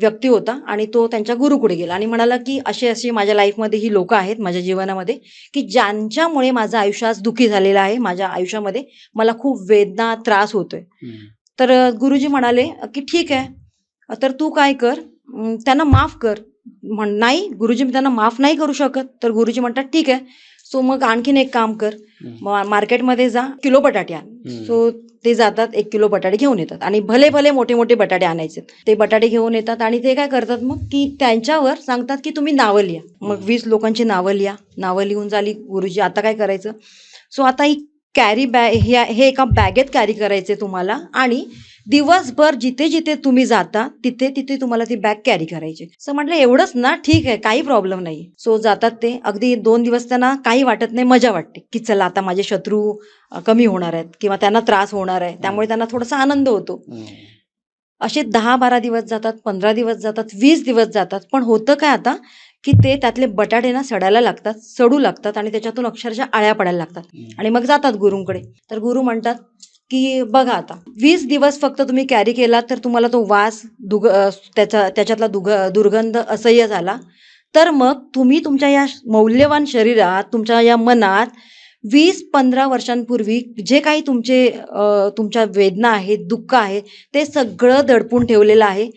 व्यक्ती होता आणि तो त्यांच्या गुरुकडे गेला. आणि म्हणाला की असे असे माझ्या लाईफमध्ये ही लोक आहेत माझ्या जीवनामध्ये की ज्यांच्यामुळे माझं आयुष्य आज दुःखी झालेलं आहे माझ्या आयुष्यामध्ये मला खूप वेदना त्रास होतोय. तर गुरुजी म्हणाले की ठीक आहे तर तू काय कर त्यांना माफ कर. म्हण नाही गुरुजी मी त्यांना माफ नाही करू शकत. तर गुरुजी म्हणतात ठीक आहे सो मग आणखीन एक काम कर. मार्केटमध्ये जा किलो बटाटे आण. हम्म. सो ते जातात एक किलो बटाटे घेऊन येतात. आणि भले भले मोठे मोठे बटाटे आणायचे. ते बटाटे घेऊन येतात आणि ते काय करतात मग की त्यांच्यावर सांगतात की तुम्ही नावं लिहा. मग वीस लोकांची नावं लिहा. नावं लिहून झाली गुरुजी आता काय करायचं? सो आता ही कॅरी बॅग हे हे एका बॅगेत कॅरी करायचे तुम्हाला. आणि दिवसभर जिथे जिथे तुम्ही जाता तिथे तिथे तुम्हाला ती बॅग कॅरी करायची. सो म्हटलं एवढंच ना ठीक आहे काही प्रॉब्लेम नाही. सो जातात ते. अगदी दोन दिवस त्यांना काही वाटत नाही मजा वाटते. की चला आता माझे शत्रू कमी होणार आहेत किंवा त्यांना त्रास होणार आहे. त्यामुळे त्यांना थोडासा आनंद होतो. असे दहा बारा दिवस जातात पंधरा दिवस जातात वीस दिवस जातात. पण होतं काय आता? की ते त्यातले बटाटे ना सडायला लागतात सडू लागतात आणि त्याच्यातून अक्षरशः आळ्या पडायला लागतात. आणि मग जातात गुरुंकडे. तर गुरु म्हणतात की बघा आता वीस दिवस फक्त तुम्ही कॅरी केला तर तुम्हाला तो वास दुग त्याचा त्याच्यातला दुग दुर्गंध असह्य झाला. तर मग तुम्ही तुमच्या या मौल्यवान शरीरात तुमच्या या मनात वीस पंधरा वर्षांपूर्वी जे काही तुमचे तुमच्या वेदना आहेत दुःख आहे ते सगळं दडपून ठेवलेलं आहे.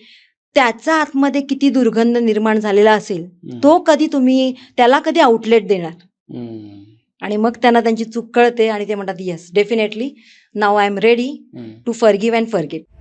त्याचा आतमध्ये किती दुर्गंध निर्माण झालेला असेल. तो कधी तुम्ही त्याला कधी आउटलेट देणार. आणि मग त्यांना त्यांची चूक कळते आणि ते म्हणतात yes definitely now I am ready. To forgive and forgive